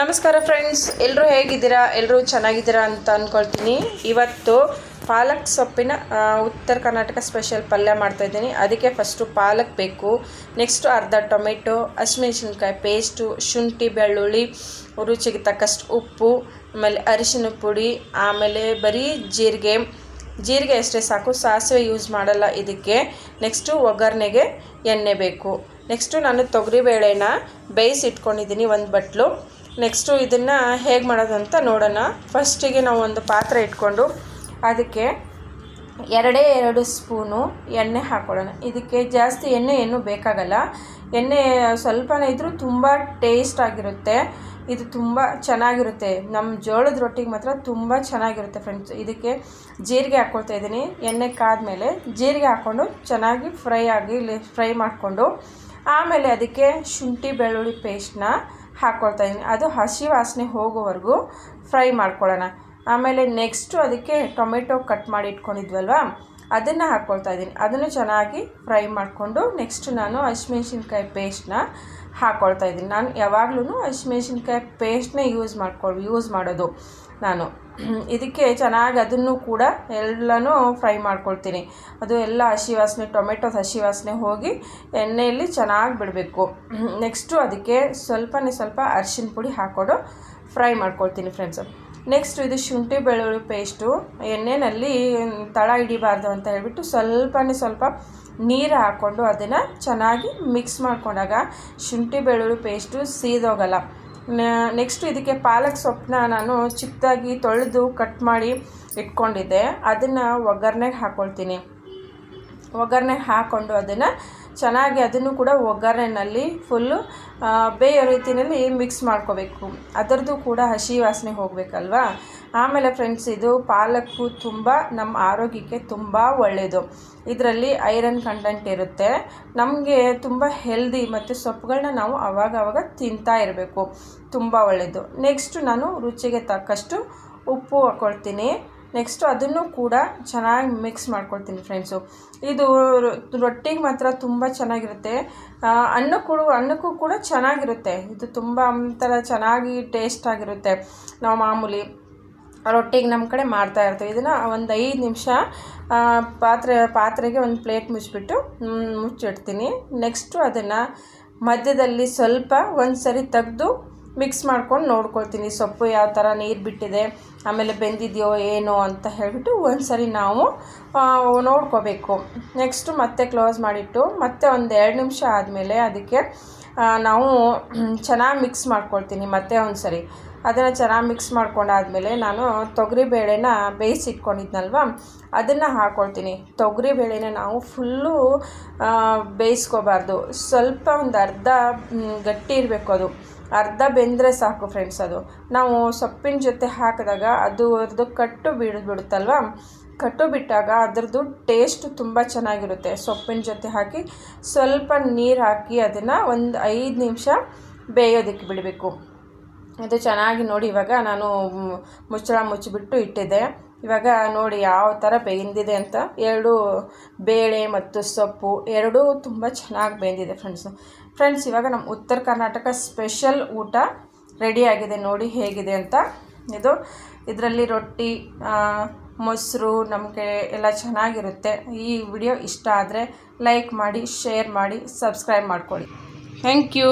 ನಮಸ್ಕಾರ ಫ್ರೆಂಡ್ಸ್ ಎಲ್ಲರೂ ಹೇಗಿದ್ದೀರಾ? ಎಲ್ಲರೂ ಚೆನ್ನಾಗಿದ್ದೀರಾ ಅಂತ ಅಂದ್ಕೊಳ್ತೀನಿ ಇವತ್ತು ಪಾಲಕ್ ಸೊಪ್ಪಿನ ಉತ್ತರ ಕರ್ನಾಟಕ ಸ್ಪೆಷಲ್ ಪಲ್ಯ ಮಾಡ್ತಾಯಿದ್ದೀನಿ ಅದಕ್ಕೆ ಫಸ್ಟು ಪಾಲಕ್ ಬೇಕು. ನೆಕ್ಸ್ಟು ಅರ್ಧ ಟೊಮೆಟೊ, ಹಸಿಮೆಣ್ಸಿನ್ಕಾಯಿ ಪೇಸ್ಟು ಶುಂಠಿ, ಬೆಳ್ಳುಳ್ಳಿ, ರುಚಿಗೆ ತಕ್ಕಷ್ಟು ಉಪ್ಪು, ಆಮೇಲೆ ಅರಿಶಿನ ಪುಡಿ, ಆಮೇಲೆ ಬರೀ ಜೀರಿಗೆ. ಜೀರಿಗೆ ಅಷ್ಟೇ ಸಾಕು, ಸಾಸಿವೆ ಯೂಸ್ ಮಾಡಲ್ಲ ಇದಕ್ಕೆ. ನೆಕ್ಸ್ಟು ಒಗ್ಗರಣೆಗೆ ಎಣ್ಣೆ ಬೇಕು. ನೆಕ್ಸ್ಟು ನಾನು ತೊಗರಿಬೇಳೆನ ಬೇಯಿಸಿ ಇಟ್ಕೊಂಡಿದ್ದೀನಿ ಒಂದು ಬಟ್ಲು. ನೆಕ್ಸ್ಟು ಇದನ್ನು ಹೇಗೆ ಮಾಡೋದು ಅಂತ ನೋಡೋಣ. ಫಸ್ಟಿಗೆ ನಾವು ಒಂದು ಪಾತ್ರೆ ಇಟ್ಕೊಂಡು ಅದಕ್ಕೆ ಎರಡೇ ಎರಡು ಸ್ಪೂನು ಎಣ್ಣೆ ಹಾಕ್ಕೊಳ್ಳೋಣ ಇದಕ್ಕೆ ಜಾಸ್ತಿ ಎಣ್ಣೆ ಏನು ಬೇಕಾಗಲ್ಲ. ಎಣ್ಣೆ ಸ್ವಲ್ಪನೇ ಇದ್ದರೂ ತುಂಬ ಟೇಸ್ಟ್ ಆಗಿರುತ್ತೆ. ಇದು ತುಂಬ ಚೆನ್ನಾಗಿರುತ್ತೆ. ನಮ್ಮ ಜೋಳದ ರೊಟ್ಟಿಗೆ ಮಾತ್ರ ತುಂಬ ಚೆನ್ನಾಗಿರುತ್ತೆ ಫ್ರೆಂಡ್ಸ್ ಇದಕ್ಕೆ ಜೀರಿಗೆ ಹಾಕ್ಕೊಳ್ತಾ ಇದ್ದೀನಿ. ಎಣ್ಣೆ ಕಾದ್ಮೇಲೆ ಜೀರಿಗೆ ಹಾಕ್ಕೊಂಡು ಚೆನ್ನಾಗಿ ಫ್ರೈ ಆಗಿ ಫ್ರೈ ಮಾಡಿಕೊಂಡು ಆಮೇಲೆ ಅದಕ್ಕೆ ಶುಂಠಿ ಬೆಳ್ಳುಳ್ಳಿ ಪೇಸ್ಟ್ನ ಹಾಕ್ಕೊಳ್ತಾ ಇದ್ದೀನಿ ಅದು ಹಸಿ ವಾಸನೆ ಹೋಗೋವರೆಗೂ ಫ್ರೈ ಮಾಡ್ಕೊಳ್ಳೋಣ. ಆಮೇಲೆ ನೆಕ್ಸ್ಟು ಅದಕ್ಕೆ ಟೊಮೆಟೊ ಕಟ್ ಮಾಡಿ ಇಟ್ಕೊಂಡಿದ್ವಲ್ವ, ಅದನ್ನು ಹಾಕ್ಕೊಳ್ತಾ ಇದ್ದೀನಿ ಅದನ್ನು ಚೆನ್ನಾಗಿ ಫ್ರೈ ಮಾಡಿಕೊಂಡು ನೆಕ್ಸ್ಟ್ ನಾನು ಹಸಿಮೆಣ್ಸಿನ್ಕಾಯಿ ಪೇಸ್ಟ್ನ ಹಾಕ್ಕೊಳ್ತಾ ಇದ್ದೀನಿ ನಾನು ಯಾವಾಗಲೂ ಹಸಿಮೆಣ್ಸಿನ್ಕಾಯಿ ಪೇಸ್ಟ್ನೇ ಯೂಸ್ ಮಾಡ್ಕೊ ಯೂಸ್ ಮಾಡೋದು ನಾನು. ಇದಕ್ಕೆ ಚೆನ್ನಾಗಿ ಅದನ್ನು ಕೂಡ ಎಲ್ಲನೂ ಫ್ರೈ ಮಾಡ್ಕೊಳ್ತೀನಿ. ಅದು ಎಲ್ಲ ಹಸಿ ವಾಸನೆ ಟೊಮೆಟೊದ ಹಸಿ ವಾಸನೆ ಹೋಗಿ ಎಣ್ಣೆಯಲ್ಲಿ ಚೆನ್ನಾಗಿ ಬಿಡಬೇಕು. ನೆಕ್ಸ್ಟು ಅದಕ್ಕೆ ಸ್ವಲ್ಪನೇ ಸ್ವಲ್ಪ ಅರಿಶಿನ ಪುಡಿ ಹಾಕೊಂಡು ಫ್ರೈ ಮಾಡ್ಕೊಳ್ತೀನಿ ಫ್ರೆಂಡ್ಸು. ನೆಕ್ಸ್ಟ್ ಇದು ಶುಂಠಿ ಬೆಳ್ಳುಳ್ಳಿ ಪೇಸ್ಟು. ಎಣ್ಣೆಯಲ್ಲಿ ತಳ ಹಿಡಿಬಾರ್ದು ಅಂತ ಹೇಳ್ಬಿಟ್ಟು ಸ್ವಲ್ಪನೇ ಸ್ವಲ್ಪ ನೀರು ಹಾಕ್ಕೊಂಡು ಅದನ್ನು ಚೆನ್ನಾಗಿ ಮಿಕ್ಸ್ ಮಾಡ್ಕೊಂಡಾಗ ಶುಂಠಿ ಬೆಳ್ಳುಳ್ಳಿ ಪೇಸ್ಟು ಸೀದೋಗಲ್ಲ. ನೆಕ್ಸ್ಟ್ ಇದಕ್ಕೆ ಪಾಲಕ್ ಸೊಪ್ಪನ್ನ ನಾನು ಚಿಕ್ಕದಾಗಿ ತೊಳೆದು ಕಟ್ ಮಾಡಿ ಇಟ್ಕೊಂಡಿದ್ದೆ. ಅದನ್ನು ಒಗ್ಗರಣೆಗೆ ಹಾಕ್ಕೊಳ್ತೀನಿ ಒಗ್ಗರಣೆಗೆ ಹಾಕ್ಕೊಂಡು ಅದನ್ನು ಚೆನ್ನಾಗಿ ಅದನ್ನು ಕೂಡ ಒಗ್ಗರಣೆನಲ್ಲಿ ಫುಲ್ಲು ಬೇಯೋ ರೀತಿಯಲ್ಲಿ ಮಿಕ್ಸ್ ಮಾಡ್ಕೋಬೇಕು. ಅದರದ್ದು ಕೂಡ ಹಸಿ ವಾಸನೆ ಹೋಗಬೇಕಲ್ವಾ? ಆಮೇಲೆ ಫ್ರೆಂಡ್ಸ್ ಇದು ಪಾಲಕ್ಕು ತುಂಬ ನಮ್ಮ ಆರೋಗ್ಯಕ್ಕೆ ತುಂಬ ಒಳ್ಳೆಯದು ಇದರಲ್ಲಿ ಐರನ್ ಕಂಟೆಂಟ್ ಇರುತ್ತೆ. ನಮಗೆ ತುಂಬ ಹೆಲ್ದಿ ಮತ್ತು ಸೊಪ್ಪುಗಳನ್ನ ನಾವು ಅವಾಗ ಅವಾಗ ತಿಂತಾ ಇರಬೇಕು. ತುಂಬ ಒಳ್ಳೆಯದು ನೆಕ್ಸ್ಟ್ ನಾನು ರುಚಿಗೆ ತಕ್ಕಷ್ಟು ಉಪ್ಪು ಹಾಕ್ಕೊಳ್ತೀನಿ ನೆಕ್ಸ್ಟು ಅದನ್ನು ಕೂಡ ಚೆನ್ನಾಗಿ ಮಿಕ್ಸ್ ಮಾಡ್ಕೊಳ್ತೀನಿ ಫ್ರೆಂಡ್ಸು ಇದು ರೊಟ್ಟಿಗೆ ಮಾತ್ರ ತುಂಬ ಚೆನ್ನಾಗಿರುತ್ತೆ. ಅನ್ನಕ್ಕೂ ಅನ್ನಕ್ಕೂ ಕೂಡ ಚೆನ್ನಾಗಿರುತ್ತೆ. ಇದು ತುಂಬ ಒಂಥರ ಚೆನ್ನಾಗಿ ಟೇಸ್ಟ್ ಆಗಿರುತ್ತೆ. ನಾವು ಮಾಮೂಲಿ ರೊಟ್ಟಿಗೆ ನಮ್ಮ ಕಡೆ ಮಾಡ್ತಾ ಇರ್ತೀವಿ. ಇದನ್ನು ಒಂದು ಐದು ನಿಮಿಷ ಪಾತ್ರೆ, ಪಾತ್ರೆಗೆ ಒಂದು ಪ್ಲೇಟ್ ಮುಚ್ಚಿಬಿಟ್ಟು ಮುಚ್ಚಿಡ್ತೀನಿ. ನೆಕ್ಸ್ಟು ಅದನ್ನು ಮಧ್ಯದಲ್ಲಿ ಸ್ವಲ್ಪ ಒಂದು ಸರಿ ತೆಗೆದು ಮಿಕ್ಸ್ ಮಾಡ್ಕೊಂಡು ನೋಡ್ಕೊಳ್ತೀನಿ. ಸೊಪ್ಪು ಯಾವ ಥರ ನೀರು ಬಿಟ್ಟಿದೆ, ಆಮೇಲೆ ಬೆಂದಿದೆಯೋ ಏನೋ ಅಂತ ಹೇಳಿಬಿಟ್ಟು ಒಂದು ಸರಿ ನಾವು ನೋಡ್ಕೋಬೇಕು. ನೆಕ್ಸ್ಟು ಮತ್ತೆ ಕ್ಲೋಸ್ ಮಾಡಿಟ್ಟು, ಮತ್ತೆ ಒಂದು ಎರಡು ನಿಮಿಷ ಆದಮೇಲೆ ಅದಕ್ಕೆ ನಾವು ಚೆನ್ನಾಗಿ ಮಿಕ್ಸ್ ಮಾಡ್ಕೊಳ್ತೀನಿ. ಮತ್ತೆ ಒಂದು ಸರಿ ಅದನ್ನು ಚೆನ್ನಾಗಿ ಮಿಕ್ಸ್ ಮಾಡ್ಕೊಂಡಾದ್ಮೇಲೆ ನಾನು ತೊಗರಿ ಬೇಳೆನ ಬೇಯಿಸಿ ಇಟ್ಕೊಂಡಿದ್ನಲ್ವ? ಅದನ್ನು ಹಾಕ್ಕೊಳ್ತೀನಿ ತೊಗರಿ ಬೇಳೆನ ನಾವು ಫುಲ್ಲು ಬೇಯಿಸ್ಕೋಬಾರ್ದು. ಸ್ವಲ್ಪ ಒಂದು ಅರ್ಧ ಗಟ್ಟಿ ಇರಬೇಕು ಅದು. ಅರ್ಧ ಬೆಂದರೆ ಸಾಕು ಫ್ರೆಂಡ್ಸ್ ಅದು. ನಾವು ಸೊಪ್ಪಿನ ಜೊತೆ ಹಾಕಿದಾಗ ಅದು ಅರ್ಧ ಕಟ್ಟು ಬಿಡ್ ಬಿಡುತ್ತಲ್ವ? ಕಟ್ಟು ಬಿಟ್ಟಾಗ ಅದರದ್ದು ಟೇಸ್ಟ್ ತುಂಬ ಚೆನ್ನಾಗಿರುತ್ತೆ. ಸೊಪ್ಪಿನ ಜೊತೆ ಹಾಕಿ ಸ್ವಲ್ಪ ನೀರು ಹಾಕಿ ಅದನ್ನು ಒಂದು ಐದು ನಿಮಿಷ ಬೇಯೋದಕ್ಕೆ ಬಿಡಬೇಕು. ಇದು ಚೆನ್ನಾಗಿ ನೋಡಿ, ಇವಾಗ ನಾನು ಮುಚ್ಚಳ ಮುಚ್ಚಿಬಿಟ್ಟು ಇಟ್ಟಿದ್ದೆ. ಇವಾಗ ನೋಡಿ ಯಾವ ಥರ ಬೆಂದಿದೆ ಅಂತ. ಎರಡು ಬೇಳೆ ಮತ್ತು ಸೊಪ್ಪು, ಎರಡೂ ತುಂಬ ಚೆನ್ನಾಗಿ ಬೆಂದಿದೆ ಫ್ರೆಂಡ್ಸು ಫ್ರೆಂಡ್ಸ್ ಇವಾಗ ನಮ್ಮ ಉತ್ತರ ಕರ್ನಾಟಕ ಸ್ಪೆಷಲ್ ಊಟ ರೆಡಿಯಾಗಿದೆ ನೋಡಿ ಹೇಗಿದೆ ಅಂತ. ಇದು ಇದರಲ್ಲಿ ರೊಟ್ಟಿ ಮೊಸರು ನಮಗೆ ಎಲ್ಲ ಚೆನ್ನಾಗಿರುತ್ತೆ. ಈ ವಿಡಿಯೋ ಇಷ್ಟ ಆದರೆ ಲೈಕ್ ಮಾಡಿ ಶೇರ್ ಮಾಡಿ ಸಬ್ಸ್ಕ್ರೈಬ್ ಮಾಡ್ಕೊಳ್ಳಿ. Thank you